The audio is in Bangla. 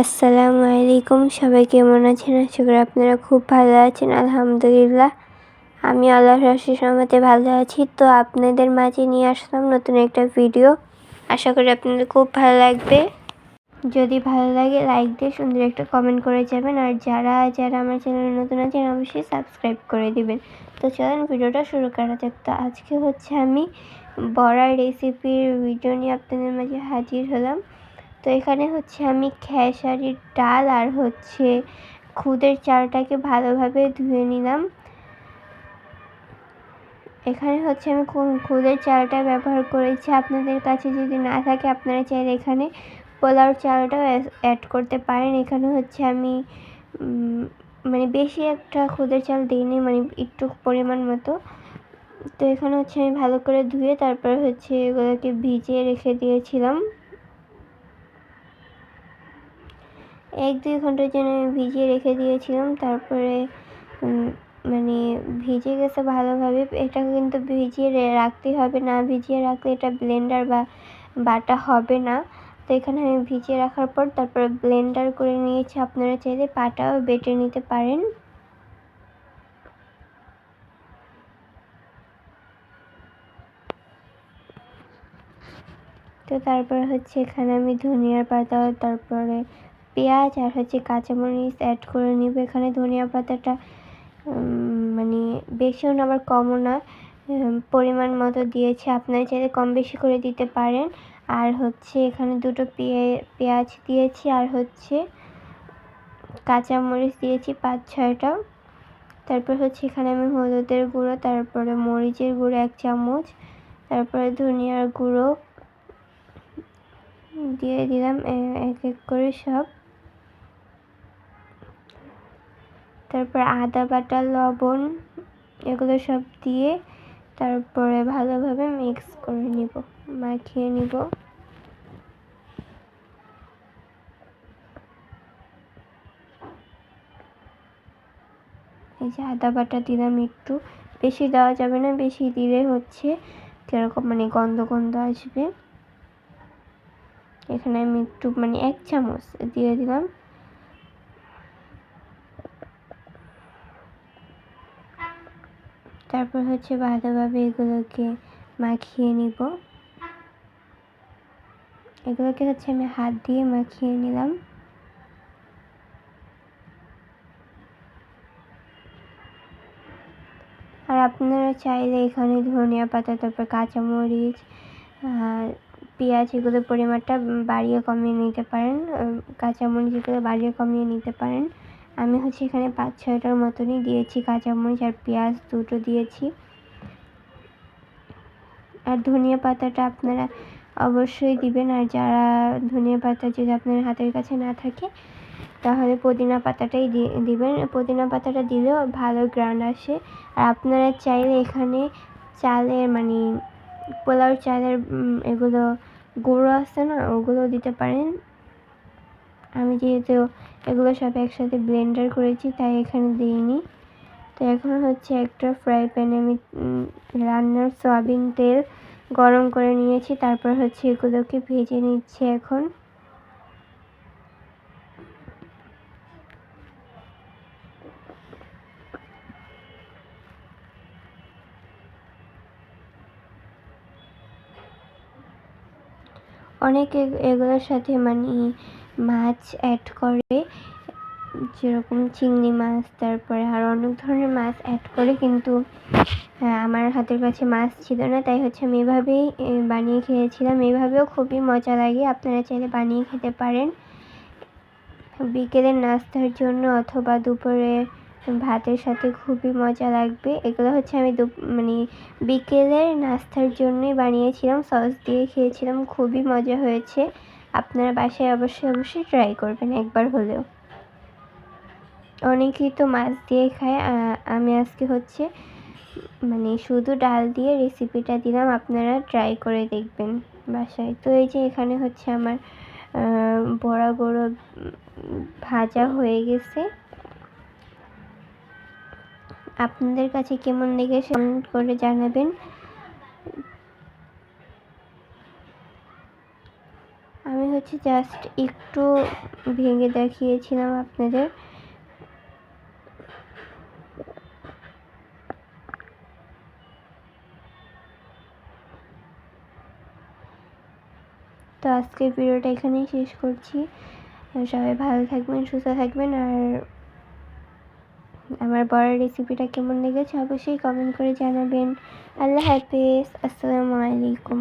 আসসালামু আলাইকুম, সবাই কেমন আছেন? আশা করি আপনারা খুব ভালো আছেন, আলহামদুলিল্লাহ। আমি আল্লাহ রসের সহমতে ভালো আছি। তো আপনাদের মাঝে নিয়ে আসলাম নতুন একটা ভিডিও। আশা করি আপনাদের খুব ভালো লাগবে। যদি ভালো লাগে, লাইক দিয়ে সুন্দর একটা কমেন্ট করে যাবেন। আর যারা যারা আমার চ্যানেলে নতুন আছেন, অবশ্যই সাবস্ক্রাইব করে দিবেন। তো চলেন ভিডিওটা শুরু করা যাক। তো আজকে হচ্ছে আমি বড়ার রেসিপির ভিডিও নিয়ে আপনাদের মাঝে হাজির হলাম। তো এখানে হচ্ছে আমি খেসারির ডাল আর হচ্ছে খুদের চালটাকে ভালোভাবে ধুয়ে নিলাম। এখানে হচ্ছে আমি খুদের চালটা ব্যবহার করেছি। আপনাদের কাছে যদি না থাকে, আপনারা চাইলে এখানে পোলাও চালটাও অ্যাড করতে পারেন। এখানে হচ্ছে আমি মানে বেশি একটা খুদের চাল দিইনি মানে একটু পরিমাণ মতো। তো এখানে হচ্ছে আমি ভালো করে ধুয়ে তারপর হচ্ছে এগুলোকে ভিজিয়ে রেখে দিয়েছিলাম। এক দুই ঘণ্টার জন্য আমি ভিজিয়ে রেখে দিয়েছিলাম। তারপরে মানে ভিজে গেছে ভালোভাবে। এটা কিন্তু ভিজিয়ে রাখতে হবে। না ভিজিয়ে রাখলে এটা ব্লেন্ডার বা বাটা হবে না। তো এখানে আমি ভিজিয়ে রাখার পর তারপরে ব্লেন্ডার করে নিয়েছি। আপনারা চাইলে পাটাও বেটে নিতে পারেন। তো তারপর হচ্ছে এখানে আমি ধনিয়ার পাতা তারপরে পেঁয়াজ আর হচ্ছে কাঁচামরিচ অ্যাড করে নিব। এখানে ধনিয়া পাতাটা মানে বেশিও না আবার কমও না পরিমাণ মতো দিয়েছি। আপনারা চাইলে কম বেশি করে দিতে পারেন। আর হচ্ছে এখানে দুটো পেঁয়াজ দিয়েছি আর হচ্ছে কাঁচামরিচ দিয়েছি পাঁচ ছয়টা। তারপর হচ্ছে এখানে আমি হলুদের গুঁড়ো, তারপরে মরিচের গুঁড়ো এক চামচ, তারপরে ধনিয়ার গুঁড়ো দিয়ে দিলাম এক এক করে সব। তারপর আদা, বাটা, লবণ এগুলো সব দিয়ে তারপরে ভালোভাবে মিক্স করে নিব, মাখিয়ে নিব। এই যে আদা, বাটা দিলাম একটু। বেশি দেওয়া যাবে না, বেশি দিলে হচ্ছে কীরকম মানে গন্ধ গন্ধ আসবে। এখানে আমি একটু মানে এক চামচ দিয়ে দিলাম। তারপর হচ্ছে ভালোভাবে এগুলোকে মাখিয়ে নিব। এগুলোকে হচ্ছে আমি হাত দিয়ে মাখিয়ে নিলাম। আর আপনারা চাইলে এখানে ধনিয়া পাতা, তারপর কাঁচামরিচ পেঁয়াজ এগুলোর পরিমাণটা বাড়িয়ে কমিয়ে নিতে পারেন। কাঁচামরিচ এগুলো বাড়িয়ে কমিয়ে নিতে পারেন। আমি হচ্ছে এখানে পাঁচ, ছয়টার মতনই দিয়েছি, কাঁচামরিচ আর পেঁয়াজ দুটো দিয়েছি। আর ধনিয়া পাতাটা আপনারা অবশ্যই দিবেন, আর যারা ধনিয়া পাতা যদি আপনার হাতের কাছে না থাকে, তাহলে পুদিনা পাতাটাই দিবেন। পুদিনা পাতাটা দিলেও ভালো গ্রান্ড আসে। আর আপনারা চাইলে এখানে চালের মানে পোলাও চালের এগুলো গুঁড়ো আছে না ওগুলো দিতে পারেন। আমি যেহেতু এগুলো সব একসাথে ব্লেন্ডার করেছি, তাই এখানে দিইনি। তো এখন হচ্ছে একটা ফ্রাই প্যানে আমি রান্নার সয়াবিন তেল গরম করে নিয়েছি, তারপর হচ্ছে এগুলোকে ভেজে নিচ্ছি এখন। অনেকে এগুলোর সাথে মানে মাছ অ্যাড করে, যেরকম চিংড়ি মাছ, তারপরে আর অনেক ধরনের মাছ অ্যাড করে, কিন্তু আমার হাতের কাছে মাছ ছিল না, তাই হচ্ছে আমি এভাবেই বানিয়ে খেয়েছিলাম। এভাবেও খুবই মজা লাগে, আপনারা চাইলে বানিয়ে খেতে পারেন। বিকেলের নাস্তার জন্য অথবা দুপুরে ভাতের সাথে খুবই মজা লাগবে। এগুলো হচ্ছে আমি মানে বিকেলের নাস্তার জন্যই বানিয়েছিলাম, সস দিয়ে খেয়েছিলাম, খুবই মজা হয়েছে। আপনারা বাসায় অবশ্যই অবশ্যই ট্রাই করবেন একবার হলেও। অনেকেই তো মাছ দিয়ে খায় আমি আজকে হচ্ছে মানে শুধু ডাল দিয়ে রেসিপিটা দিলাম, আপনারা ট্রাই করে দেখবেন বাসায়। তো এই যে এখানে হচ্ছে আমার বড়া বড় ভাজা হয়ে গেছে। আপনাদের কাছে কেমন লেগেছে কমেন্ট করে জানাবেন। হচ্ছে জাস্ট একটু ভেঙে দেখিয়েছিলাম আপনাদের। তো আজকের ভিডিওটা এখানেই শেষ করছি। সবাই ভালো থাকবেন, সুস্থ থাকবেন, আর আমার বড় রেসিপিটা কেমন লেগেছে অবশ্যই কমেন্ট করে জানাবেন। আল্লাহ হাফিজ, আসসালামু আলাইকুম।